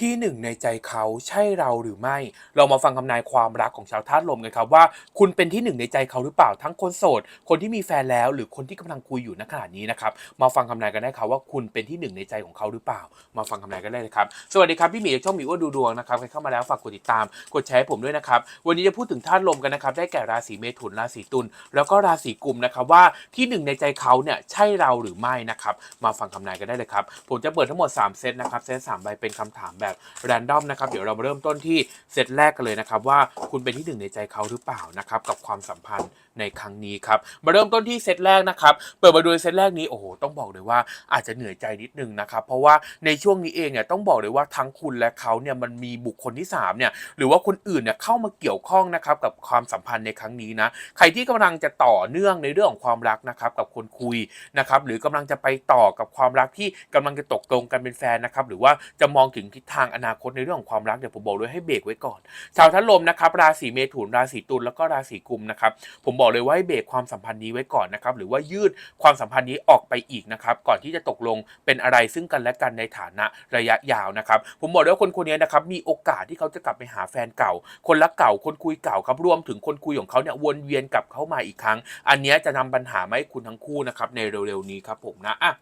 ที่หนึ่งในใจเขาใช่เราหรือไม่ เรามาฟังคำนายความรักของชาวธาตุลมกันครับว่า คุณเป็นที่หนึ่งในใจเขาหรือเปล่าทั้งคนโสด คนที่มีแฟนแล้ว หรือคนที่กำลังคุยอยู่ณขณะนี้นะครับมาฟังคำนายกันได้ครับว่าคุณเป็นที่หนึ่งในใจของเขาหรือเปล่า มาฟังคำนายกันได้เลยครับสวัสดีครับพี่หมีจากช่องหมีอ้วดูดวงนะครับใครเข้ามาแล้วฝากกดติดตาม กดแชร์ให้ผมด้วยนะครับวันนี้จะพูดถึงธาตุลมกันนะครับได้แก่ราศีเมถุนราศีตุลแล้วก็ราศีกุมนะครับว่าที่หนึ่งในใจเขาเนี่ยใช่เราหรือไม่นะครับมาฟังคำนายกันได้เลยครับผมจะเปิดทั้งหมด 3 เซตนะครับเซตสามใบเป็นคำถามแบบแรนดอมนะครับเดี๋ยวเรามาเริ่มต้นที่เซตแรกกันเลยนะครับว่าคุณเป็นที่หนึ่งในใจเขาหรือเปล่านะครับกับความสัมพันธ์ในครั้งนี้ครับมาเริ่มต้นที่เซตแรกนะครับเปิดมาดูเซตแรกนี้โอ้โหต้องบอกเลยว่าอาจจะเหนื่อยใจนิดนึงนะครับเพราะว่าในช่วงนี้เองเนี่ยต้องบอกเลยว่าทั้งคุณและเขาเนี่ยมันมีบุคคลที่สามเนี่ยหรือว่าคนอื่นเนี่ยเข้ามาเกี่ยวข้องนะครับกับความสัมพันธ์ในครั้งนี้นะใครที่กำลังจะต่อเนื่องในเรื่องของความรักนะครับกับคนคุยนะครับหรือกำลังจะไปต่อกับความรักที่กำลังจะตกลงกันเป็นแฟนนะครับหรือว่าจะมองถึงทิศทางอนาคตในเรื่องของความรักเดี๋ยวผมบอกเลยให้เบรกไว้ก่อน ชาวทัลลมนะครับราศีเมถุนราศีตุลแล้วก็ราศีกุมนะครับผมบอกเลยว่าให้เบรกความสัมพันธ์นี้ไว้ก่อนนะครับหรือว่ายืดความสัมพันธ์นี้ออกไปอีกนะครับก่อนที่จะตกลงเป็นอะไรซึ่งกันและกันในฐานะระยะยาวนะครับผมบอกเลยว่าคนคนนี้นะครับมีโอกาสที่เขาจะกลับไปหาแฟนเก่า คนรักเก่าคนคุยเก่าครับรวมถึงคนคุยของเขาเนี่ยวนเวียนกลับเข้ามาอีกครั้ง อันนี้จะนำปัญหามาให้คุณทั้งคู่นะครับในเร็วๆนี้ครับผมนะอะ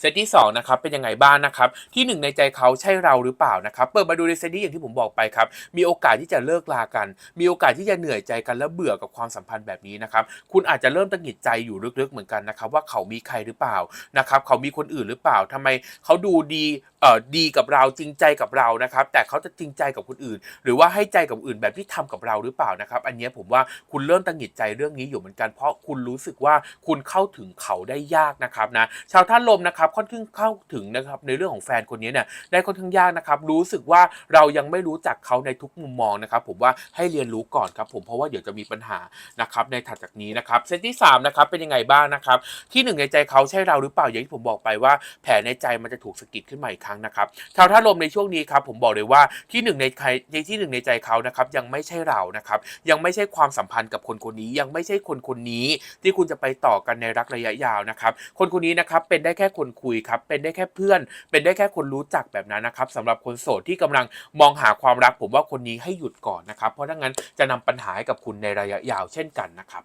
เซตที่2นะครับเป็นยังไงบ้างนะครับที่หนึ่งในใจเขาใช่เราหรือเปล่านะครับเปิดมาดูในเซตนี้อย่างที่ผมบอกไปครับมีโอกาสที่จะเลิกลากัน มีโอกาสที่จะเหนื่อยใจกันและเบื่อกับความสัมพันธ์แบบนี้นะครับคุณอาจจะเริ่มตังหิดใจอยู่ลึกๆเหมือนกันนะครับว่าเขามีใครหรือเปล่านะครับเขามีคนอื่นหรือเปล่าทำไมเขาดูดีเอ่อดีกับเราจริงใจกับเรานะครับแต่เขาจะจริงใจกับคนอื่น หรือว่าให้ใจกับอื่นแบบที่ทำกับเราหรือเปล่านะครับอันนี้ผมว่าคุณเริ่มตังหิดใจเรื่องนี้อยู่เหมือนกัน เพราะคุณรู้สึกว่าคุณเข้าถึงเขาได้ยากนะครับนะชาวท่านลมนะครับค่อนข้างเข้าถึงนะครับในเรื่องของแฟนคนนี้เนี่ยได้ค่อนข้างยากนะครับรู้สึกว่าเรายังไม่รู้จักเขาในทุกมุมมองนะครับผมว่าให้เรียนรู้ก่อนครับผมเพราะว่าเดี๋ยวจะมีปัญหานะครับในถัดจากนี้นะครับเซตที่สามนะครับเป็นยังไงบ้างนะครับที่หนึ่งในใจเขาใช่เราหรือเปล่าอย่างที่ผมบอกไปว่าแผลในใจมันจะถูกสะกิดขึ้นมาอีกครั้งนะครับชาวท่าลมในช่วงนี้ครับผมบอกเลยว่าที่หนึ่งในใครในที่หนึ่งในใจเขานะครับยังไม่ใช่เรานะครับยังไม่ใช่ความสัมพันธ์กับคนคนนี้ยังไม่ใช่คนคนนี้ที่คุณจะไปต่อกันในรักระยะยาวนะครับคนคนนี้นะครับเป็นได้ได้แค่คนคุยครับ เป็นได้แค่เพื่อน เป็นได้แค่คนรู้จักแบบนั้นนะครับสำหรับคนโสดที่กำลังมองหาความรักผมว่าคนนี้ให้หยุดก่อนนะครับ เพราะถ้างั้นจะนำปัญหาให้กับคุณในระยะยาวเช่นกันนะครับ